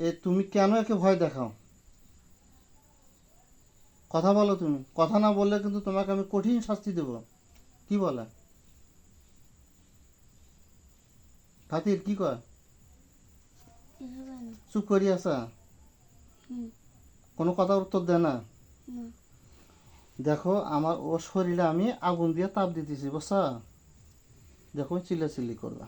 এ তুমি কেন একে ভয় দেখাও? কথা বলো তুমি। কথা না বললে কিন্তু তোমাকে আমি কঠিন শাস্তি দেব। কি বলে? ফাতির কি কয়? চুপ করি আসা কোনো কথা উত্তর দেয় না? দেখো আমার ও শরীরে আমি আগুন দিয়ে তাপ দিতেছি বসা দেখো চিল্লাচিল্লি করবা।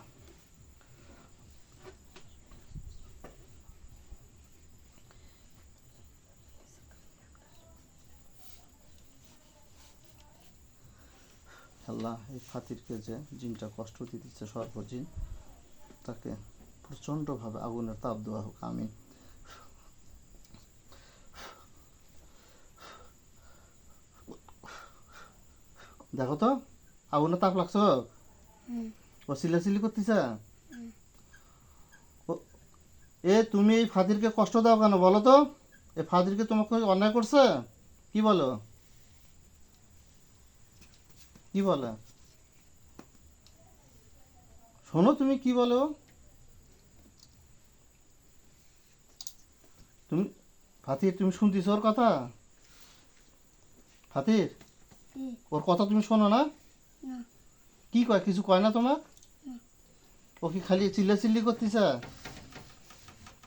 আল্লাহ এই ফাতিরকে যে জিনটা কষ্ট দিতেছে সর্বজিন তাকে প্রচণ্ডভাবে আগুনের তাপ দেওয়া হোক আমি দেখো তো আগুনের তাপ লাগছো ও চিল্লাচিল্লি করতেছে? এ তুমি এই ফাদিরকে কষ্ট দাও কেন বলো তো? এ ফাদিরকে তোমাকে অন্যায় করছে? কি বলো? কি বলে? শোনো তুমি কি বলো তুমি ফাতির তুমি শুনতেছ ওর কথা? ফাতির? ওর কথা তুমি শোনো না? কি কয় কিছু কয় না তোমার ও কি খালি চিল্লাচিল্লি করতেছে?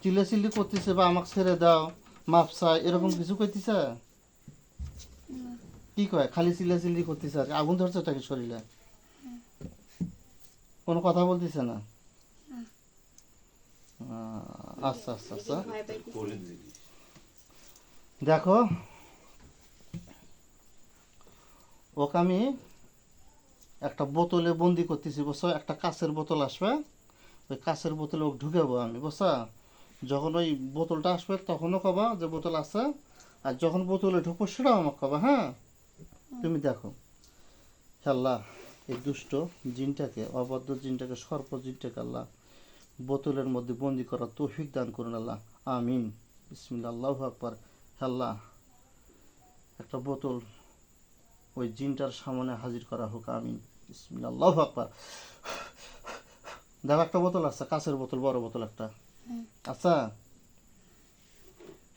চিল্লাচিল্লি করতেছে বা আমাকে ছেড়ে দাও মাপ চাই এরকম কিছু করতেছে কি কয়? খালি চিল্লাচিল্লি করতেছে আর আগুন ধরছে তাকে শরীরে। কোনো কথা বলতেছে না? আচ্ছা আচ্ছা আচ্ছা। দেখো, ওকে আমি একটা বোতলে বন্দি করতেছি, বুঝছ? একটা কাঁচের বোতল আসবে। ওই কাঁচের বোতলে ওকে ঢুকাবো আমি, বুঝছা? যখন ওই বোতলটা আসবে, তখনও কবা যে বোতল আছে। আর যখন বোতলে ঢুকবো, সেটাও আমাকে কবা হ্যাঁ? তুমি দেখো। আল্লাহ এই দুষ্ট জিনটাকে অবাধ্য জিনটাকে সর্প জিনটাকে আল্লাহ বোতলের মধ্যে বন্দি করা তৌফিক দান করুন আল্লাহ। আমিন। বিসমিল্লা আল্লাহ আকবার। আল্লাহ একটা বোতল ওই জিনটার সামনে হাজির করা হোক। আমিন। বিসমিল্লা আল্লাহ আকবার। দেখো একটা বোতল আছে কাঁচের বোতল বড় বোতল একটা। আচ্ছা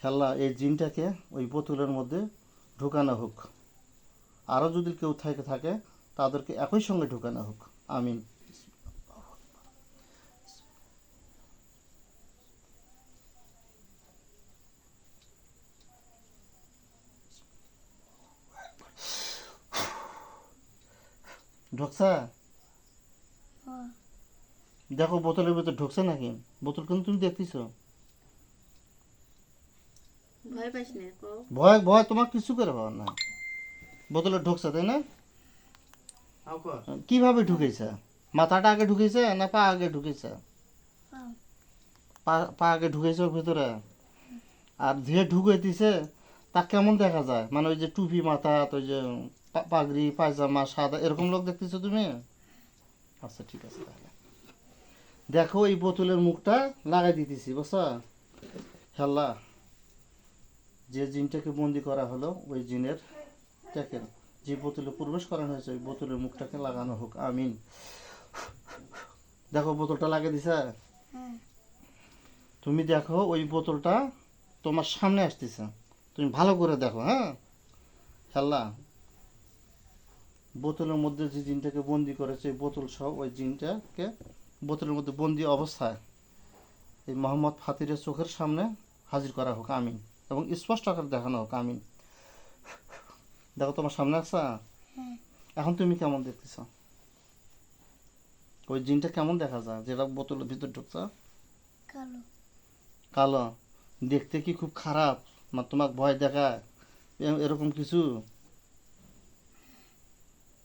আল্লাহ এই জিনটাকে ওই বোতলের মধ্যে ঢুকানো হোক। আরও যদি কেউ থাকে থাকে তাদেরকে একই সঙ্গে ঢুকানো হোক। আমিন। ঢুকছা? দেখো বোতলের ভিতর ঢুকছে নাকি? বোতল কিন্তু তুমি দেখতেছো। ভয় ভয় তোমার কিছু করে হওয়ার না বোতলে ঢুকছে তাই না? কীভাবে ঢুকেছে? মাথাটা আগে ঢুকেছে না পা আগে ঢুকেছে? পা। পা আগে ঢুকেছে ওর ভিতরে? আর ধীরে ঢুকে দিছে তা কেমন দেখা যায়? মানে ওই যে টুপি মাথা ওই যে পাগড়ি পায়জামা সাদা এরকম লোক দেখতেছো তুমি? আচ্ছা ঠিক আছে তাহলে। দেখো এই বোতলের মুখটা লাগাই দিতেছি বুঝছ? হেল্লা যে জিনটাকে বন্দি করা হলো ওই জিনের দেখেন যে বোতলে প্রবেশ করানো হয়েছে ওই বোতলের মুখটাকে লাগানো হোক। আমিন। দেখো বোতলটা লাগিয়ে দিছে? হ্যাঁ। তুমি দেখো ওই বোতলটা তোমার সামনে আসতেছে। তুমি ভালো করে দেখো হ্যাঁ? খেলা। বোতলের মধ্যে যে জিনটাকে বন্দি করেছে বোতল সহ ওই জিনটাকে বোতলের মধ্যে বন্দি অবস্থায় এই মোহাম্মদ ফাতিরের চোখের সামনে হাজির করা হোক আমিন। এবং স্পষ্ট আকারে দেখানো হোক আমিন। দেখো তোমার সামনে আসা হ্যাঁ। এখন তুমি কেমন দেখতেছ? ওই জিনটা কেমন দেখা যায়? যেটা বোতলের ভিতর ঢুকছে? কালো। কালো। দেখতে কি খুব খারাপ? না তোমাকে ভয় দেখায়? এরকম কিছু?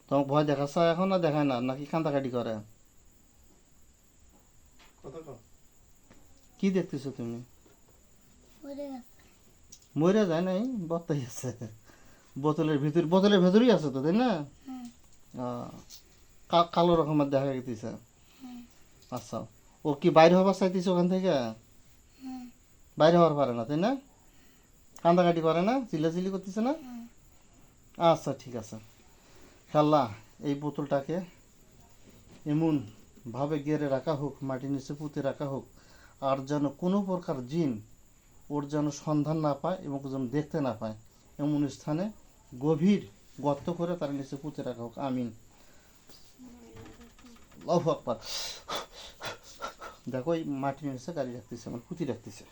তোমাকে ভয় দেখাচ্ছে এখন না দেখায় না? নাকি কান্দাকাটি করে? কি দেখতেছো তুমি? মরে যায় নাই? বত্তাই আছে। বোতলের ভিতর বোতলের ভেতরেই আছে তো তাই না? কালো রকমের দেখা গেতেছে। হ্যাঁ আচ্ছা। ও কি বাইরে হবার চাইতেছে ওখান থেকে? বাইরে হওয়ার পারে না তাই না? কান্দাকাটি করে না? চিল্লাচিল্লি করতেছে না? আচ্ছা ঠিক আছে। খেলা এই বোতলটাকে এমন ভাবে গেড়ে রাখা হোক মাটির নিচে পুঁতে রাখা হোক আর যেন কোনো প্রকার জিন ওর যেন সন্ধান না পায় এবং যেন দেখতে না পায় এমন স্থানে গভীর গর্ত করে তার নিচে পুঁতে রাখা হোক। আমিন। আল্লাহু আকবার। দেখো ওই মাটির নিচে গাড়ি রাখতেছে মানে পুঁতি রাখতেছে।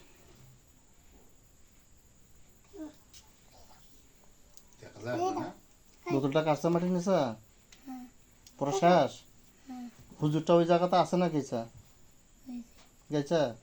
বোতলটা কাঁচা মাটির নিচে পুরো শেষ? হ্যাঁ। হুজুরটা ওই জায়গাতে আছে না গেছা? গেছা?